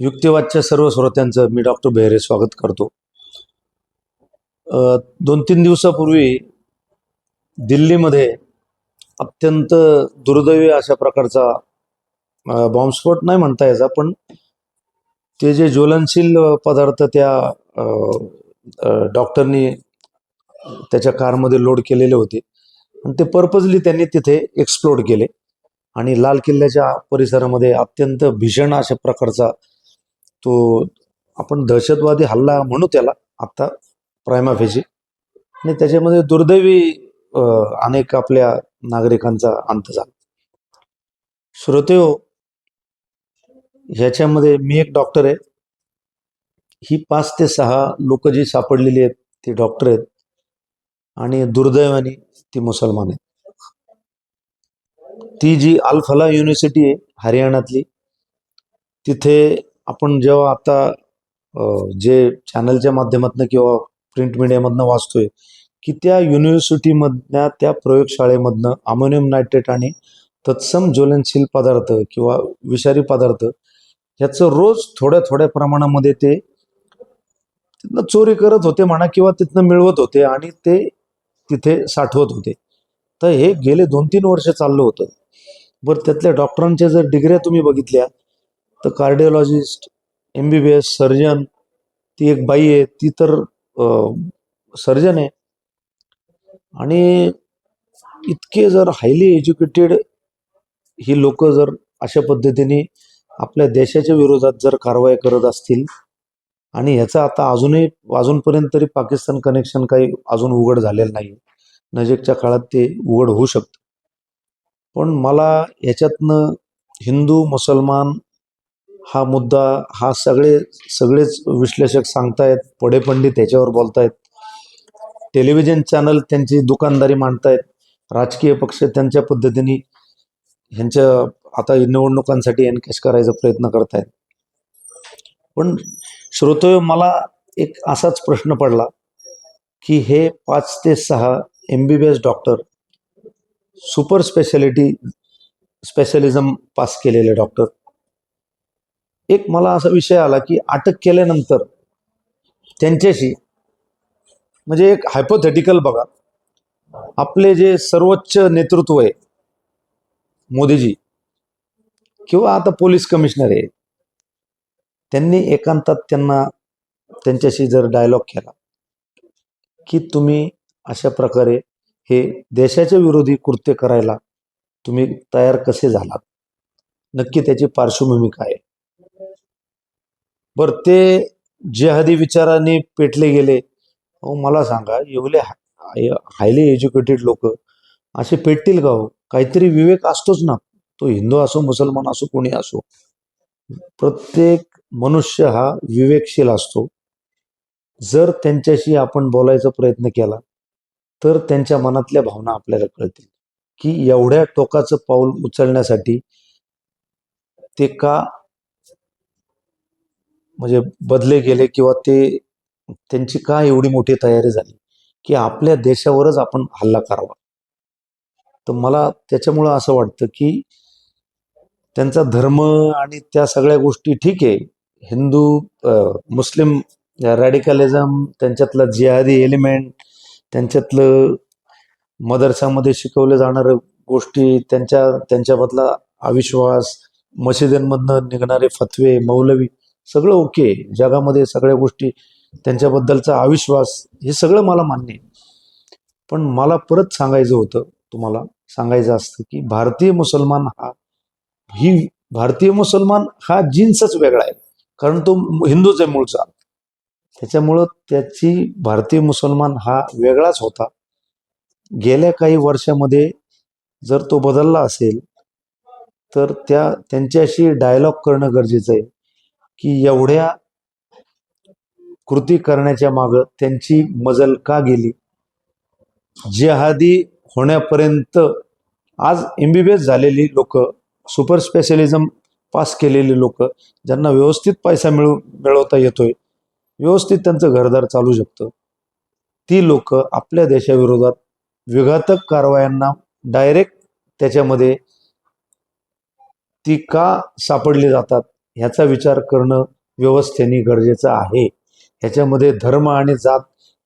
युक्तिवादच्या सर्व श्रोत्यांचं मी डॉक्टर बेहरे स्वागत करतो. दोन तीन दिवसापूर्वी दिल्लीमध्ये अत्यंत दुर्दैवी अशा प्रकारचा बॉम्बस्फोट नाही म्हणता यायचा पण ते जे ज्वलनशील पदार्थ त्या डॉक्टरनी त्याच्या कारमध्ये लोड केलेले होते आणि ते पर्पजली त्यांनी तिथे एक्सप्लोड केले. आणि लाल किल्ल्याच्या परिसरामध्ये अत्यंत भीषण अशा प्रकारचा तो आपण दहशतवादी हल्ला म्हणू त्याला आत्ता प्रायमाफेशी. आणि त्याच्यामध्ये दुर्दैवी अनेक आपल्या नागरिकांचा अंत झाला. श्रोतेओ ह्याच्यामध्ये मी एक डॉक्टर आहे. ही पाच ते सहा लोक जी सापडलेली आहेत ती डॉक्टर आहेत. आणि दुर्दैवाने ती मुसलमान आहेत. ती जी अल्फला युनिव्हर्सिटी आहे हरियाणातली तिथे आपण जेव्हा आता जे चॅनलच्या माध्यमातून किंवा प्रिंट मीडियामधनं वाचतोय की त्या युनिव्हर्सिटीमधल्या त्या प्रयोगशाळेमधनं अमोनियम नायट्रेट आणि तत्सम ज्वलनशील पदार्थ किंवा विषारी पदार्थ ह्याचं रोज थोड्या थोड्या प्रमाणामध्ये ते तिथनं चोरी करत होते म्हणा किंवा तिथनं मिळवत होते आणि ते तिथे साठवत होते. तर हे गेले दोन तीन वर्ष चाललं होतं. बरं त्यातल्या डॉक्टरांच्या जर डिग्र्या तुम्ही बघितल्या तर cardiologist M B B S surgeon ती एक बाई आहे ती तर सर्जन आहे. आणि इतके जर हायली एज्युकेटेड ही लोक जर अशा पद्धतीने आपल्या देशाच्या विरोधात जर कारवाई करत असतील आणि ह्याचा आता अजूनही अजूनपर्यंत तरी पाकिस्तान कनेक्शन काही अजून उघड झालेलं नाही नजीकच्या काळात ते उघड होऊ शकतं. पण मला ह्याच्यातनं हिंदू मुसलमान हा मुद्दा हा सगळे सगळेच विश्लेषक सांगतायत पडे पंडित ह्याच्यावर बोलतायत. टेलिव्हिजन चॅनल त्यांची दुकानदारी मांडतायत राजकीय पक्ष त्यांच्या पद्धतीने ह्यांच्या आता निवडणुकांसाठी एनकॅश करायचा प्रयत्न करतायत. पण श्रोतोय मला एक असाच प्रश्न पडला की हे पाच ते सहा M B B S doctor super speciality specialism pass केलेले डॉक्टर एक मला असा विषय आला की अटक केल्यानंतर त्यांच्याशी म्हणजे एक हायपोथेटिकल बघा. आपले जे सर्वोच्च नेतृत्व आहे मोदीजी किंवा आता पोलीस कमिशनर आहे त्यांनी एकांतात त्यांना त्यांच्याशी जर डायलॉग केला की तुम्ही अशा प्रकारे हे देशाच्या विरोधी कृत्य करायला तुम्ही तयार कसे झालात? नक्की त्याची पार्श्वभूमी काय आहे? बरं ते जेहादी विचाराने पेटले गेले अहो मला सांगा एवढे हायली एज्युकेटेड लोक असे पेटतील का हो? काहीतरी विवेक असतोच ना. तो हिंदू असो मुसलमान असो कोणी असो. प्रत्येक मनुष्य हा विवेकशील असतो. जर त्यांच्याशी आपण बोलायचा प्रयत्न केला तर त्यांच्या मनातल्या भावना आपल्याला कळतील. की एवढ्या टोकाचं पाऊल उचलण्यासाठी ते का म्हणजे बदले गेले किंवा ते त्यांची का एवढी मोठी तयारी झाली की आपल्या देशावरच आपण हल्ला करावा. तर मला त्याच्यामुळं असं वाटतं की त्यांचा धर्म आणि त्या सगळ्या गोष्टी ठीक आहे. हिंदू मुस्लिम रॅडिकलिझम त्यांच्यातलं जिहादी एलिमेंट त्यांच्यातलं मदरसामध्ये शिकवले जाणाऱ्या गोष्टी त्यांच्या त्यांच्यामधला अविश्वास मशिदींमधनं निघणारे फतवे मौलवी सगळं ओके जगामध्ये सगळ्या गोष्टी त्यांच्याबद्दलचा अविश्वास हे सगळं मला मान्य आहे. पण मला परत सांगायचं होतं तुम्हाला सांगायचं असतं की भारतीय मुसलमान हा ही भारतीय मुसलमान हा जीन्सच वेगळा आहे. कारण तो हिंदूच आहे मूळचा. त्याच्यामुळं त्याची भारतीय मुसलमान हा वेगळाच होता. गेल्या काही वर्षामध्ये जर तो बदलला असेल तर त्या त्यांच्याशी डायलॉग करणं गरजेचं आहे. की एवढ्या कृती करण्याच्या मागं त्यांची मजल का गेली? जिहादी होण्यापर्यंत आज एम बी बी एस झालेली लोक सुपर स्पेशलिझम पास केलेली लोक ज्यांना व्यवस्थित पैसा मिळू मिळवता येतोय व्यवस्थित त्यांचं घरदार चालू शकतं. ती लोक आपल्या देशाविरोधात विघातक कारवायांना डायरेक्ट त्याच्यामध्ये ती का सापडली जातात? ह्याचा विचार करणं व्यवस्थेने गरजेचं आहे. ह्याच्यामध्ये धर्म आणि जात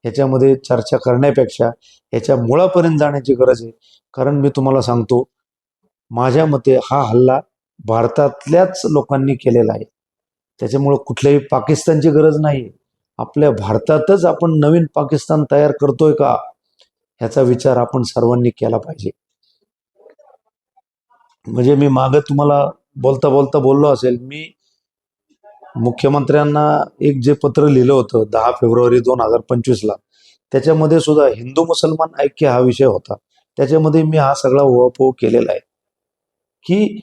ह्याच्यामध्ये चर्चा करण्यापेक्षा ह्याच्या मुळापर्यंत जाण्याची गरज आहे. कारण मी तुम्हाला सांगतो माझ्या मते हा हल्ला भारतातल्याच लोकांनी केलेला आहे. त्याच्यामुळं कुठल्याही पाकिस्तानची गरज नाही. आपल्या भारतातच आपण नवीन पाकिस्तान तयार करतोय का? ह्याचा विचार आपण सर्वांनी केला पाहिजे. म्हणजे मी मागं तुम्हाला बोलता बोलता बोललो असेल मी मुख्यमंत्र्यांना एक जे पत्र लिहिलं होतं दहा फेब्रुवारी दोन हजार पंचवीसला त्याच्यामध्ये सुद्धा हिंदू मुसलमान ऐक्य हा विषय होता. त्याच्यामध्ये मी हा सगळा उहापोह केलेला आहे. की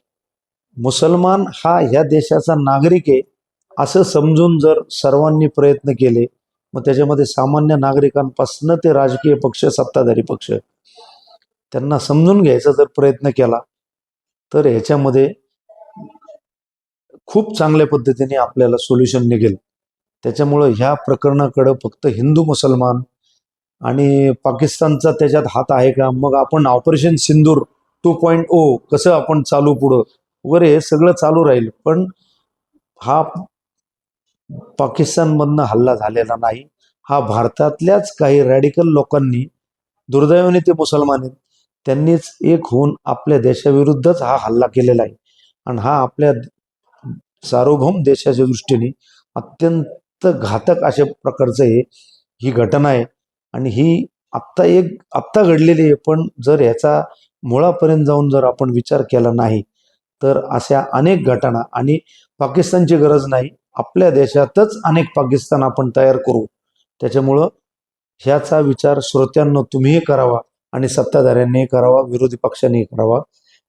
मुसलमान हा ह्या देशाचा नागरिक आहे असं समजून जर सर्वांनी प्रयत्न केले मग त्याच्यामध्ये सामान्य नागरिकांपासून ते राजकीय पक्ष सत्ताधारी पक्ष त्यांना समजून घ्यायचा जर प्रयत्न केला तर ह्याच्यामध्ये खूप चांगल्या पद्धतीने आपल्याला सोल्युशन निघेल. त्याच्यामुळं ह्या प्रकरणाकडं फक्त हिंदू मुसलमान आणि पाकिस्तानचा त्याच्यात हात आहे का? मग आपण operation Sindoor two point O कसं आपण चालू पुढं? वगैरे हे सगळं चालू राहील. पण हा पाकिस्तानमधनं हल्ला झालेला नाही. हा भारतातल्याच काही रॅडिकल लोकांनी दुर्दैवाने ते मुसलमान आहेत त्यांनीच एक होऊन आपल्या देशाविरुद्धच हा हल्ला केलेला आहे. आणि हा आपल्या सार्वभौम देशाच्या दृष्टीने अत्यंत घातक अशा प्रकारचं हे ही घटना आहे. आणि ही आत्ता एक आत्ता घडलेली आहे पण जर ह्याचा मुळापर्यंत जाऊन जर आपण विचार केला नाही तर अशा अनेक घटना आणि पाकिस्तानची गरज नाही. आपल्या देशातच अनेक पाकिस्तान आपण तयार करू. त्याच्यामुळं ह्याचा विचार श्रोत्यांना तुम्हीही करावा आणि सत्ताधाऱ्यांनी करावा विरोधी पक्षांनी करावा.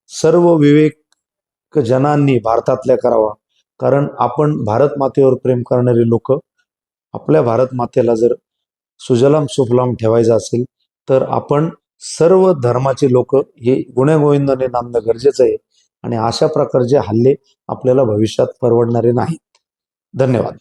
सर्व विवेक जनांनी भारतातल्या करावा. कारण आपण भारत मातेवर प्रेम करणारे लोक आपल्या भारत मातेला जर सुजलाम सुफलाम ठेवायचं असेल तर आपण सर्व धर्माचे लोक हे गुण्यागोविंदाने नांदणं गरजेचं आहे. आणि अशा प्रकारचे हल्ले आपल्याला भविष्यात परवडणारे नाहीत. धन्यवाद.